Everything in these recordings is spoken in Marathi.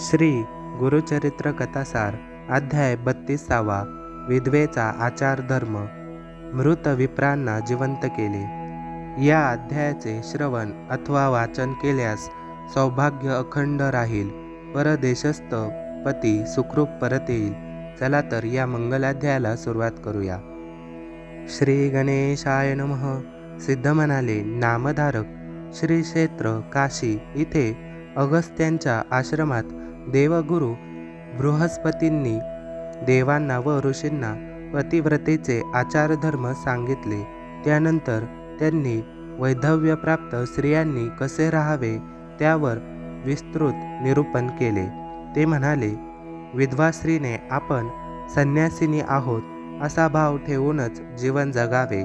श्री गुरुचरित्र कथासार अध्याय बत्तीसावा विधवेचा आचार धर्म मृत विप्रांना जिवंत केले. या अध्यायाचे श्रवण अथवा वाचन केल्यास सौभाग्य अखंड राहील. परदेशस्थ पती सुखरूप परत येईल. चला तर या मंगलाध्यायाला सुरुवात करूया. श्री गणेशाय नमः. सिद्ध म्हणाले नामधारक श्री क्षेत्र काशी इथे अगस्त्यांच्या आश्रमात देवगुरु बृहस्पतींनी देवांना व ऋषींना पतिव्रतेचे आचारधर्म सांगितले. त्यानंतर त्यांनी वैधव्यप्राप्त स्त्रियांनी कसे राहावे त्यावर विस्तृत निरूपण केले. ते म्हणाले विधवा स्त्रीने आपण संन्यासिनी आहोत असा भाव ठेवूनच जीवन जगावे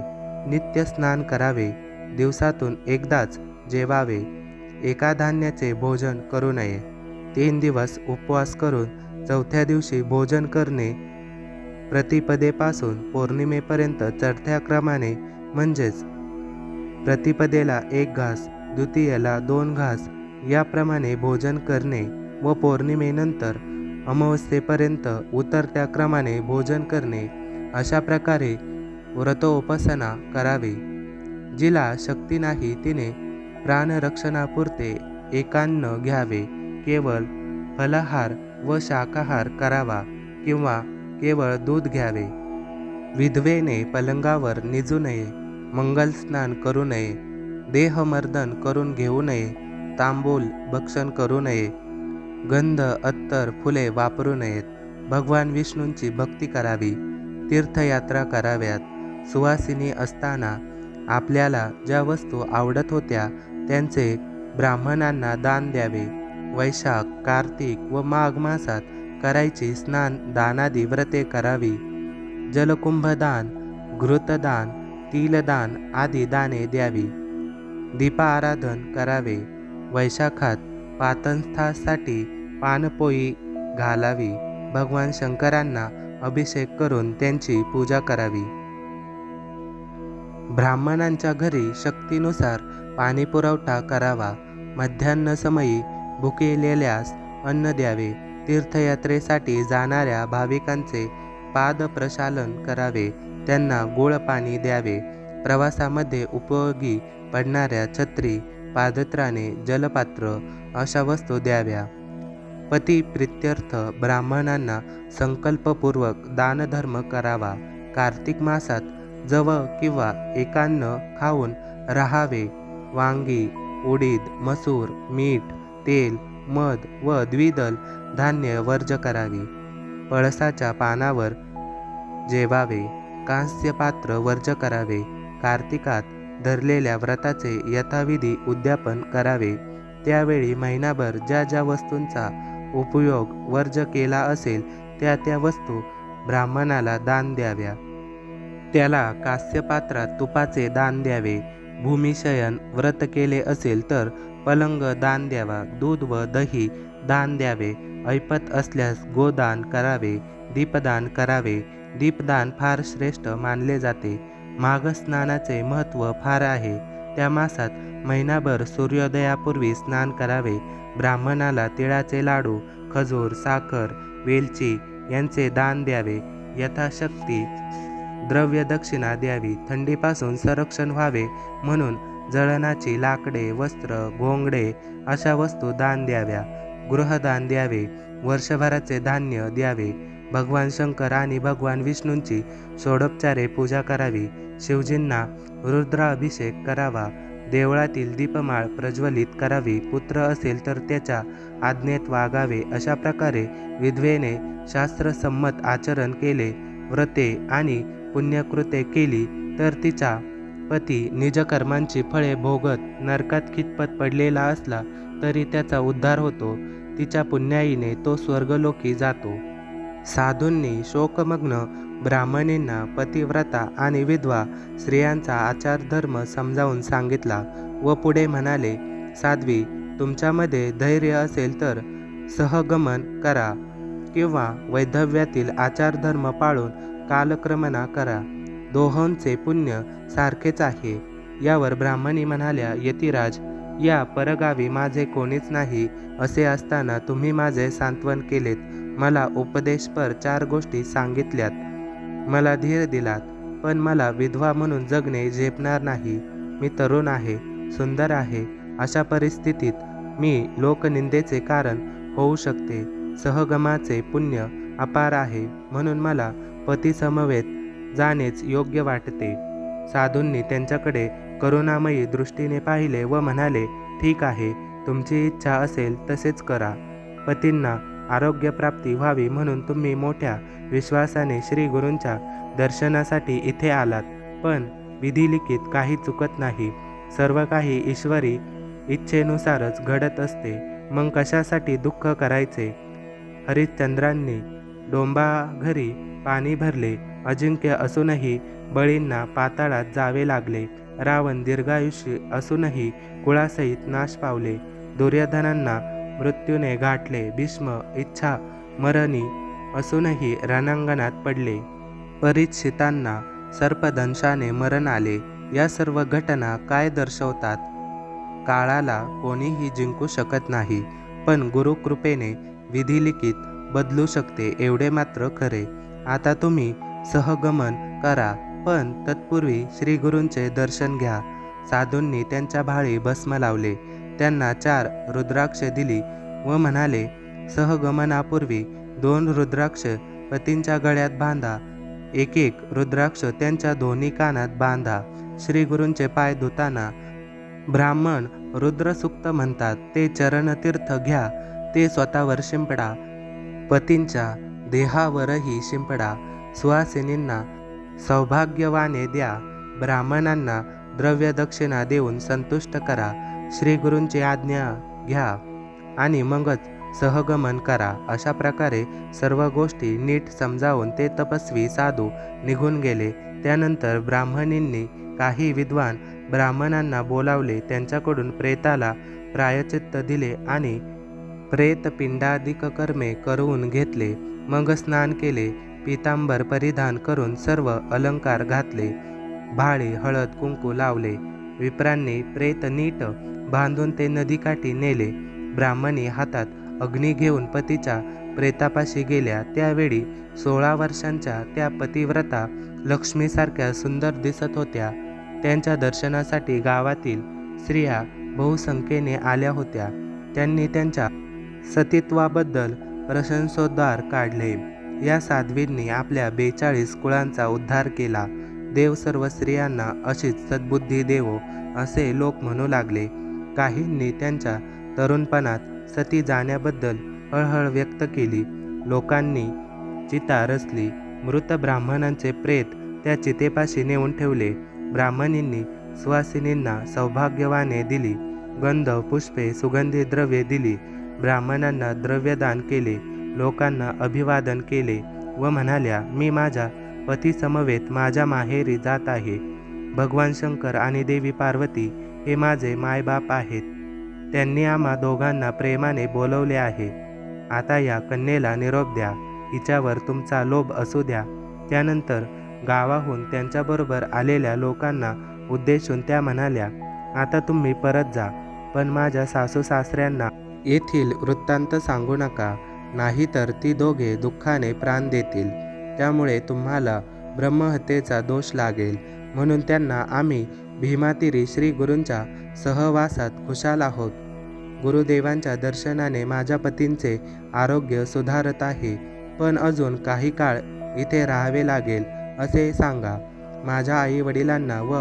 नित्य स्नान करावे दिवसातून एकदाच जेवावे एका धान्याचे भोजन करू नये. तीन दिवस उपवास करून चौथ्या दिवशी भोजन करणे प्रतिपदेपासून पौर्णिमेपर्यंत चढत्या क्रमाने म्हणजेच प्रतिपदेला एक घास द्वितीयेला दोन घास याप्रमाणे भोजन करणे व पौर्णिमेनंतर अमावस्येपर्यंत उतरत्या क्रमाने भोजन करणे अशा प्रकारे व्रतोपासना करावी. जिला शक्ती नाही तिने प्राणरक्षणापुरते एकान्न घ्यावे. केवळ फलाहार व शाकाहार करावा किंवा केवळ दूध घ्यावे. विधवेने पलंगावर निजू नये मंगलस्नान करू नये देहमर्दन करून घेऊ नये तांबूल भक्षण करू नये गंध अत्तर फुले वापरू नयेत. भगवान विष्णूंची भक्ती करावी तीर्थयात्रा कराव्यात. सुवासिनी असताना आपल्याला ज्या वस्तू आवडत होत्या त्यांचे ब्राह्मणांना दान द्यावे. वैशाख कार्तिक व माघ मासात करायची स्नान दानादी व्रते करावी. जलकुंभदान घृतदान तिलदान आदी दाने द्यावी. दीपाराधन करावे. वैशाखात पातंस्थासाठी पानपोई घालावी. भगवान शंकरांना अभिषेक करून त्यांची पूजा करावी. ब्राह्मणांच्या घरी शक्तीनुसार पाणी पुरवठा करावा. मध्यान्ह समयी भुकेलेल्यास अन्न द्यावे. तीर्थयात्रेसाठी जाणाऱ्या भाविकांचे पाद प्रशालन करावे. त्यांना गोळ पाणी द्यावे. प्रवासामध्ये उपयोगी पडणाऱ्या छत्री पादत्राणे जलपात्र अशा वस्तू द्याव्या. पती प्रित्यर्थ ब्राह्मणांना संकल्पपूर्वक दानधर्म करावा. कार्तिक मासात जव किंवा एकान्न खाऊन राहावे. वांगी उडीद मसूर मीठ तेल मध व द्विदल धान्य वर्ज करावे. पळसाच्या पानावर जेवावे. कांस्यपात्र वर्ज करावे. कार्तिकात धरलेल्या व्रताचे यथाविधी उद्यापन करावे. त्यावेळी महिनाभर ज्या ज्या वस्तूंचा उपयोग वर्ज केला असेल त्या त्या वस्तू ब्राह्मणाला दान द्याव्या. त्याला कास्यपात्रात तुपाचे दान द्यावे. भूमिशयन व्रत केले असेल तर पलंग दान द्यावा दूध व दही दान द्यावे ऐपत असल्यास गोदान करावे दीपदान करावे. दीपदान फार श्रेष्ठ मानले जाते. माघस्नानाचे महत्त्व फार आहे. त्या मासात महिनाभर सूर्योदयापूर्वी स्नान करावे. ब्राह्मणाला तिळाचे लाडू खजूर साखर वेलची यांचे दान द्यावे. यथाशक्ती द्रव्य दक्षिणा द्यावी. थंडीपासून संरक्षण व्हावे म्हणून जळणाची लाकडे वस्त्र घोंगडे अशा वस्तू दान द्याव्या. गृहदान द्यावे. वर्षभराचे धान्य द्यावे. भगवान शंकर आणि भगवान विष्णूंची षोडोपचारे पूजा करावी. शिवजींना रुद्राभिषेक करावा. देवळातील दीपमाळ प्रज्वलित करावी. पुत्र असेल तर त्याच्या आज्ञेत वागावे. अशा प्रकारे विधवेने शास्त्रसंमत आचरण केले. व्रते आणि पुण्यकृत्य केली तर तिचा पती निजकर्मांची फळे भोगत नरकात खितपत पडलेला असला तरी त्याचा उद्धार होतो. तिच्या पुण्याईने तो स्वर्गलोकी जातो. साधूंनी शोकमग्न ब्राह्मणींना पतिव्रता आणि विधवा स्त्रियांचा आचारधर्म समजावून सांगितला व पुढे म्हणाले साध्वी तुमच्यामध्ये धैर्य असेल तर सहगमन करा किंवा वैधव्यातील आचारधर्म पाळून कालक्रमणा करा. दोहोंचे पुण्य सारखेच आहे. यावर ब्राह्मणी म्हणाल्या यतिराज या परगावी माझे कोणीच नाही. असे असताना तुम्ही माझे सांत्वन केलेत. मला उपदेशपर चार गोष्टी सांगितल्यात. मला धीर दिलात पण मला विधवा म्हणून जगणे झेपणार नाही. मी तरुण आहे सुंदर आहे. अशा परिस्थितीत मी लोकनिंदेचे कारण होऊ शकते. सहगमाचे पुण्य अपार आहे. म्हणून मला पतीसमवेत जाणेच योग्य वाटते. साधूंनी त्यांच्याकडे करुणामयी दृष्टीने पाहिले व म्हणाले ठीक आहे तुमची इच्छा असेल तसेच करा. पतींना आरोग्यप्राप्ती व्हावी म्हणून तुम्ही मोठ्या विश्वासाने श्री गुरूंच्या दर्शनासाठी इथे आलात. पण विधिलिखित काही चुकत नाही. सर्व काही ईश्वरी इच्छेनुसारच घडत असते. मग कशासाठी दुःख करायचे? हरिश्चंद्रांनी डोंबा घरी पाणी भरले. अजिंक्य असूनही बळींना पाताळात जावे लागले. रावण दीर्घायुष्य असूनही कुळासहित नाश पावले. दुर्योधनांना मृत्यूने गाठले. भीष्म इच्छा मरणी असूनही रणांगणात पडले. परीक्षितांना सर्पदंशाने मरण आले. या सर्व घटना काय दर्शवतात? काळाला कोणीही जिंकू शकत नाही. पण गुरुकृपेने विधिलिखित बदलू शकते एवढे मात्र खरे. आता तुम्ही सहगमन करा पण तत्पूर्वी श्रीगुरूंचे दर्शन घ्या. साधूंनी त्यांच्या भाळी भस्म लावले. त्यांना चार रुद्राक्ष दिली व म्हणाले सहगमनापूर्वी दोन रुद्राक्ष पतींच्या गळ्यात बांधा. एक एक रुद्राक्ष त्यांच्या दोन्ही कानात बांधा. श्रीगुरूंचे पाय धुताना ब्राह्मण रुद्रसुक्त म्हणतात ते चरणतीर्थ घ्या. ते स्वतःवर शिंपडा. पतींच्या देहावरही शिंपडा. सुहासिनींना सौभाग्यवाने द्या. ब्राह्मणांना द्रव्य दक्षिणा देऊन संतुष्ट करा. श्रीगुरूंची आज्ञा घ्या आणि मगच सहगमन करा. अशा प्रकारे सर्व गोष्टी नीट समजावून ते तपस्वी साधू निघून गेले. त्यानंतर ब्राह्मणींनी काही विद्वान ब्राह्मणांना बोलावले. त्यांच्याकडून प्रेताला प्रायचित्त दिले आणि प्रेतपिंडादिक कर्मे करून घेतले मग स्नान केले पितांबर परिधान करून सर्व अलंकार घातले भाळी हळद कुंकू लावले विप्रांनी प्रेत नीट बांधून ते नदीकाठी नेले. ब्राह्मणी हातात अग्नी घेऊन पतीच्या प्रेतापाशी गेल्या. त्यावेळी सोळा वर्षांच्या त्या पतिव्रता लक्ष्मीसारख्या सुंदर दिसत होत्या. त्यांच्या दर्शनासाठी गावातील स्त्रिया बहुसंख्येने आल्या होत्या. त्यांनी त्यांच्या सतीत्वाबद्दल प्रशंसोद्गार काढले. या साध्वींनी आपल्या बेचाळीस कुळांचा उद्धार केला. देव सर्व स्त्रियांना अशीच सद्बुद्धी देवो असे लोक म्हणू लागले. काहींनी त्यांच्या तरुणपणात सती जाण्याबद्दल हळहळ व्यक्त केली. लोकांनी चिता रचली. मृत ब्राह्मणांचे प्रेत त्या चितेपाशी नेऊन ठेवले. ब्राह्मणींनी सुवासिनींना सौभाग्यवाने दिली. गंध पुष्पे सुगंधी द्रव्ये दिली. ब्राह्मणांना द्रव्यदान केले लोकांना अभिवादन केले व म्हणाल्या मी माझ्या पतीसमवेत माझ्या माहेरी जात आहे. भगवान शंकर आणि देवी पार्वती हे माझे मायबाप आहेत. त्यांनी आम्हा दोघांना प्रेमाने बोलवले आहे. आता या कन्येला निरोप द्या. हिच्यावर तुमचा लोभ असू द्या. त्यानंतर गावाहून त्यांच्याबरोबर आलेल्या लोकांना उद्देशून त्या म्हणाल्या आता तुम्ही परत जा. पण माझ्या सासू सासऱ्यांना येथील वृत्तांत सांगू नका. नाहीतर ती दोघे दुःखाने प्राण देतील. त्यामुळे तुम्हाला ब्रह्महत्येचा दोष लागेल. म्हणून त्यांना आम्ही भीमातिरी श्री गुरूंच्या सहवासात खुशाल आहोत. गुरुदेवांच्या दर्शनाने माझ्या पतींचे आरोग्य सुधारत आहे. पण अजून काही काळ इथे राहावे लागेल असे सांगा. माझ्या आई वडिलांना व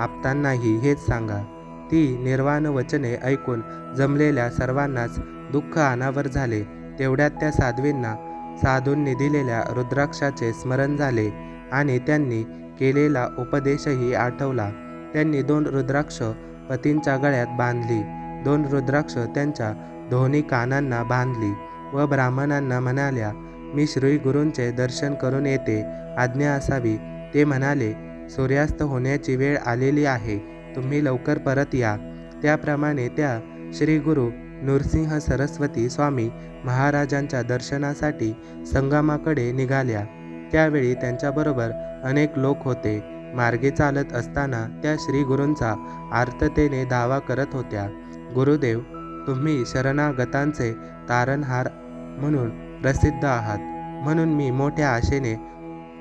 आप्तांनाही हेच सांगा. ती निर्वाण वचने ऐकून जमलेल्या सर्वांनाच दुःख अनावर झाले. तेवढ्यात त्या साध्वींना साधूंनी दिलेल्या रुद्राक्षाचे स्मरण झाले आणि त्यांनी केलेला उपदेशही आठवला. त्यांनी दोन रुद्राक्ष पतींच्या गळ्यात बांधली. दोन रुद्राक्ष त्यांच्या दोन्ही कानांना बांधली व ब्राह्मणांना म्हणाल्या मी श्री गुरूंचे दर्शन करून येते. आज्ञा असावी. ते म्हणाले सूर्यास्त होण्याची वेळ आलेली आहे. तुम्ही लवकर परत या. त्याप्रमाणे त्या श्री गुरु नृसिंह सरस्वती स्वामी महाराजांच्या दर्शनासाठी संगमाकडे निघाल्या. त्यावेळी त्यांच्याबरोबर अनेक लोक होते. मार्गे चालत असताना त्या श्री गुरूंचा आर्ततेने दावा करत होत्या. गुरुदेव तुम्ही शरणागतांचे तारणहार म्हणून प्रसिद्ध आहात. म्हणून मी मोठ्या आशेने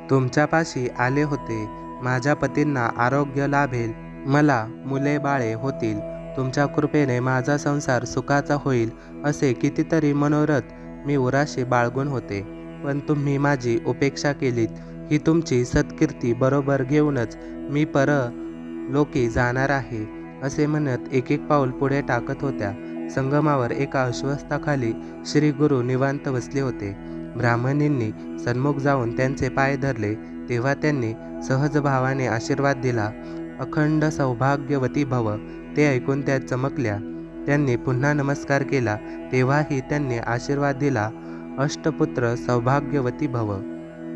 तुमच्यापाशी आले होते. माझ्या पतींना आरोग्य लाभेल. मला मुले बाळे होतील तुमच्या कृपेने माझा संसार सुखाचा होईल असे कितीतरी मनोरथ मी उराशी बाळगून होते. पण तुम्ही माझी उपेक्षा केलीत. ही तुमची सत्कीर्ती बरोबर घेऊनच मी पर लोकी जाणार आहे असे म्हणत एक एक पाऊल पुढे टाकत होत्या. संगमावर एका अश्वस्थाखाली श्री गुरु निवांत बसले होते. ब्राह्मणींनी सन्मुख जाऊन त्यांचे पाय धरले तेव्हा त्यांनी सहजभावाने आशीर्वाद दिला. अखंड सौभाग्यवती भव ते ऐकून त्या चमकल्या. त्यांनी पुन्हा नमस्कार केला तेव्हाही त्यांनी आशीर्वाद दिला अष्टपुत्र सौभाग्यवती भव.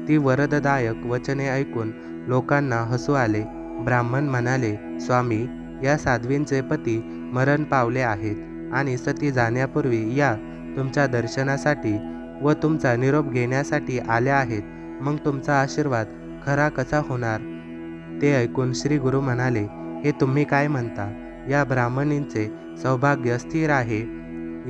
ती वरददायक वचने ऐकून लोकांना हसू आले. ब्राह्मण म्हणाले स्वामी या साध्वींचे पती मरण पावले आहेत आणि सती जाण्यापूर्वी या तुमच्या दर्शनासाठी व तुमचा निरोप घेण्यासाठी आल्या आहेत. मग तुमचा आशीर्वाद खरा कसा होणार? ते ऐकून श्री गुरु म्हणाले हे तुम्ही काय म्हणता? या ब्राह्मणींचे सौभाग्य स्थिर आहे.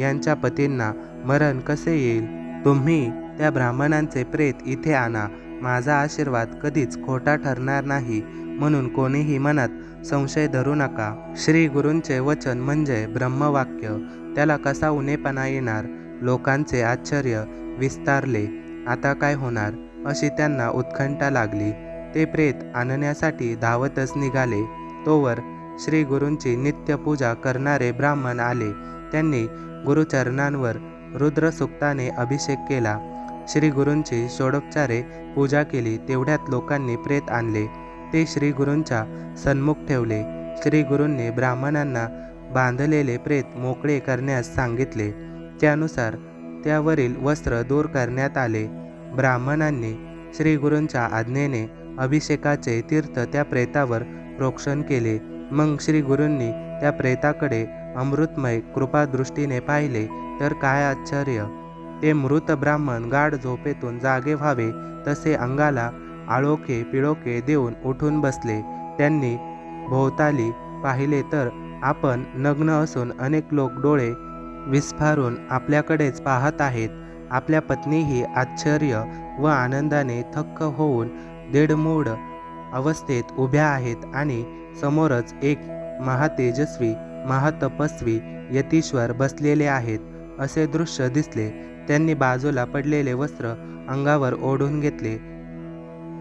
यांच्या पतींना मरण कसे येईल? तुम्ही त्या ब्राह्मणांचे प्रेत इथे आणा. माझा आशीर्वाद कधीच खोटा ठरणार नाही. म्हणून कोणीही मनात संशय धरू नका. श्री गुरूंचे वचन म्हणजे ब्रह्मवाक्य. त्याला कसा उनेपणा येणार? लोकांचे आश्चर्य विस्तारले. आता काय होणार? अशी त्यांना उत्कंठा लागली. ते प्रेत आणण्यासाठी धावतच निघाले. तोवर श्री गुरूंची नित्यपूजा करणारे ब्राह्मण आले. त्यांनी गुरुचरणांवर रुद्रसुक्ताने अभिषेक केला. श्री गुरूंची षोडोपचारे पूजा केली तेवढ्यात लोकांनी प्रेत आणले. ते श्री गुरूंच्या सन्मुख ठेवले. श्री गुरूंनी ब्राह्मणांना बांधलेले प्रेत मोकळे करण्यास सांगितले. त्यानुसार त्यावरील वस्त्र दूर करण्यात आले. ब्राह्मणांनी श्री गुरूंच्या आज्ञेने अभिषेकाचे तीर्थ त्या प्रेतावर प्रोक्षण केले. मग श्री गुरूंनी त्या प्रेताकडे अमृतमय कृपादृष्टीने पाहिले तर काय आश्चर्य! ते मृत ब्राह्मण गाढ झोपेतून जागे व्हावे तसे अंगाला आळोखे पिळोखे देऊन उठून बसले. त्यांनी भोवताली पाहिले तर आपण नग्न असून अनेक लोक डोळे विस्फारून आपल्याकडेच पाहत आहेत. आपल्या पत्नीही आश्चर्य व आनंदाने थक्क होऊन दीडमूड अवस्थेत उभ्या आहेत आणि समोरच एक महातेजस्वी महातपस्वी यतीश्वर बसलेले आहेत असे दृश्य दिसले. त्यांनी बाजूला पडलेले वस्त्र अंगावर ओढून घेतले.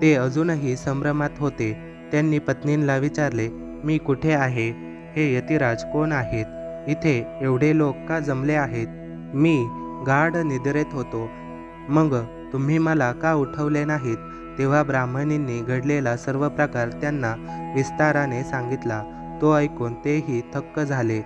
ते अजूनही संभ्रमात होते. त्यांनी पत्नींना विचारले मी कुठे आहे? हे यतिराज कोण आहेत? इथे एवढे लोक का जमले आहेत? मी गाढ निद्रेत होतो. मग तुम्ही मला का उठवले नाहीत? तेव्हा ब्राह्मणींनी घडलेला सर्व प्रकार त्यांना विस्ताराने सांगितला. तो ऐकून तेही थक्क झाले.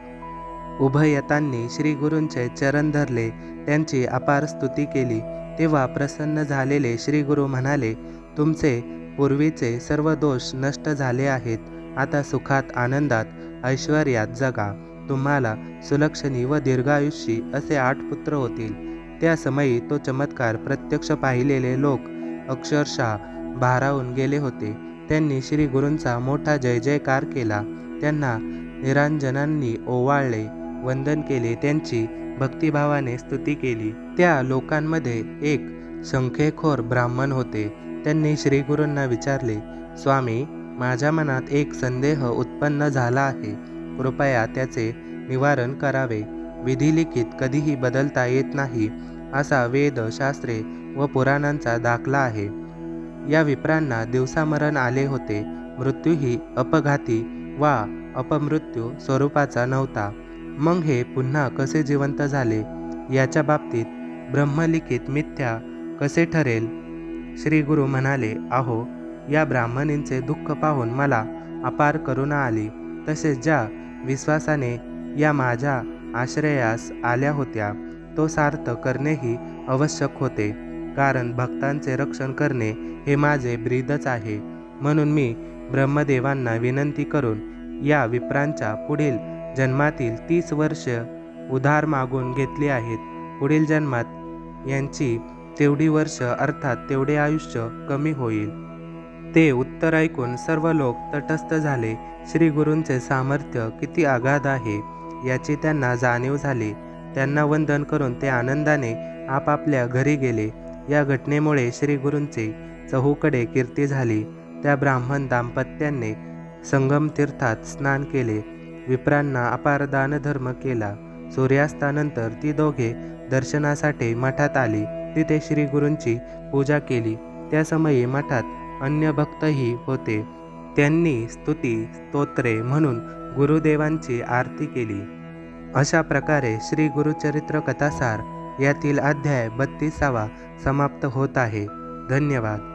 उभयतांनी श्री गुरूंचे चरण धरले. त्यांची अपार स्तुती केली. तेव्हा प्रसन्न झालेले श्री गुरु म्हणाले तुमचे पूर्वीचे सर्व दोष नष्ट झाले आहेत. आता सुखात आनंदात ऐश्वर्यात जगा. तुम्हाला सुलक्षणी व दीर्घायुष्यी असे आठ पुत्र होतील. त्या समयी तो चमत्कार प्रत्यक्ष पाहिलेले लोक अक्षरशः भारावून गेले होते. त्यांनी श्री गुरूंचा मोठा जय जयकार केला. त्यांना निरांजनांनी ओवाळले वंदन केले त्यांची भक्तिभावाने स्तुती केली. त्या लोकांमध्ये एक संख्येखोर ब्राह्मण होते. त्यांनी श्री गुरूंना विचारले स्वामी माझ्या मनात एक संदेह उत्पन्न झाला आहे. कृपया त्याचे निवारण करावे. विधिलिखित कधीही बदलता येत नाही. असा वेद शास्त्रे व पुराणांचा दाखला आहे. या विप्रांना दिवसामरण आले होते. मृत्यूही अपघाती वा अपमृत्यू स्वरूपाचा नव्हता. मग हे पुन्हा कसे जिवंत झाले? याच्या बाबतीत ब्रह्मलिखित मिथ्या कसे ठरेल? श्री गुरु म्हणाले आहो या ब्राह्मणींचे दुःख पाहून मला अपार करुणा आली. तसेच ज्या विश्वासाने या माझ्या आश्रयास आल्या होत्या तो सार्थ करणेही आवश्यक होते. कारण भक्तांचे रक्षण करणे हे माझे ब्रीदच आहे. म्हणून मी ब्रह्मदेवांना विनंती करून या विप्रांच्या पुढील जन्मातील तीस वर्ष उधार मागून घेतली आहेत. पुढील जन्मात यांची तेवढी वर्ष अर्थात तेवढे आयुष्य कमी होईल. ते उत्तर ऐकून सर्व लोक तटस्थ झाले. श्री गुरूंचे सामर्थ्य किती आघाध आहे याची त्यांना जाणीव झाली. त्यांना वंदन करून ते आनंदाने आपापल्या घरी गेले. या घटनेमुळे श्री गुरूंची चहूकडे कीर्ती झाली. त्या ब्राह्मण दाम्पत्याने संगम तीर्थात स्नान केले. विप्रांना अपार दानधर्म केला. सूर्यास्तानंतर ती दोघे दर्शनासाठी मठात आली. तिथे श्री गुरूंची पूजा केली. त्या समयी मठात अन्य भक्तही होते. त्यांनी स्तुती स्तोत्रे म्हणून गुरुदेवांची आरती केली. अशा प्रकारे श्री गुरुचरित्र कथासार यातील अध्याय बत्तीसावा समाप्त होत आहे. धन्यवाद.